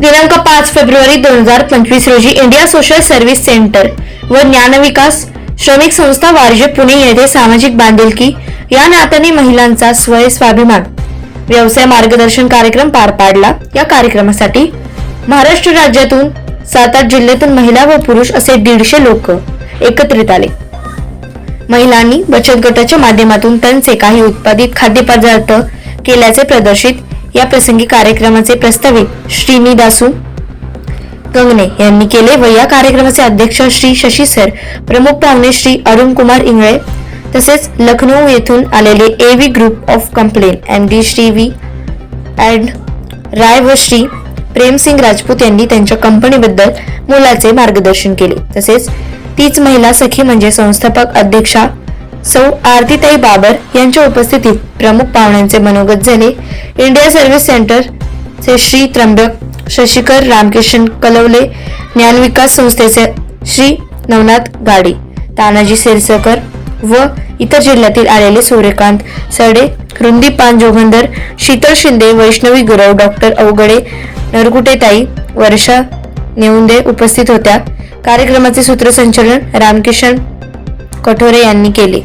दिनांक पाच फेब्रुवारी दोन हजार पंचवीस रोजी इंडिया सोशल सर्व्हिस सेंटर व ज्ञानविकास श्रमिक संस्था वारजे पुणे येथे सामाजिक बांधिलकी या नात्याने महिलांचा स्वय स्वाभिमान. व्यवसाय मार्गदर्शन कार्यक्रम पार पाडला. या कार्यक्रमासाठी महाराष्ट्र राज्यातून सात आठ जिल्ह्यातून महिला व पुरुष असे दीडशे लोक एकत्रित आले. महिलांनी बचत गटाच्या माध्यमातून त्यांचे काही उत्पादित खाद्यपदार्थ केल्याचे प्रदर्शित या प्रसंगी कार्यक्रमाचे प्रस्तावित श्रीनिदासू गंगणे यांनी केले व या कार्यक्रमाचे अध्यक्ष श्री शशी सर प्रमुख पाहुणे श्री अरुण कुमार इंगळे तसेच लखनौ येथून आलेले A V group of complain M D Shri V and Rai व श्री प्रेमसिंग राजपूत यांनी त्यांच्या कंपनीबद्दल मुलाचे मार्गदर्शन केले. तसेच तीच महिला सखी म्हणजे संस्थापक अध्यक्षा सौ आरतीताई बाबर यांच्या उपस्थितीत प्रमुख पाहुण्यांचे मनोगत झाले. इंडिया सर्व्हिस सेंटर चे श्री त्र्यंबक शशिकर रामकिशन कलवले ज्ञानविकास संस्थेचे श्री नवनाथ गाडी तानाजी सिरसकर व इतर जिल्ह्यातील आलेले सूर्यकांत सडे रुंदी पान जोगंदर शीतल शिंदे वैष्णवी गुरव डॉक्टर अवगडे नरकुटेताई वर्षा नेऊंदे उपस्थित होत्या. कार्यक्रमाचे सूत्रसंचालन रामकिशन कठोरे यांनी केले.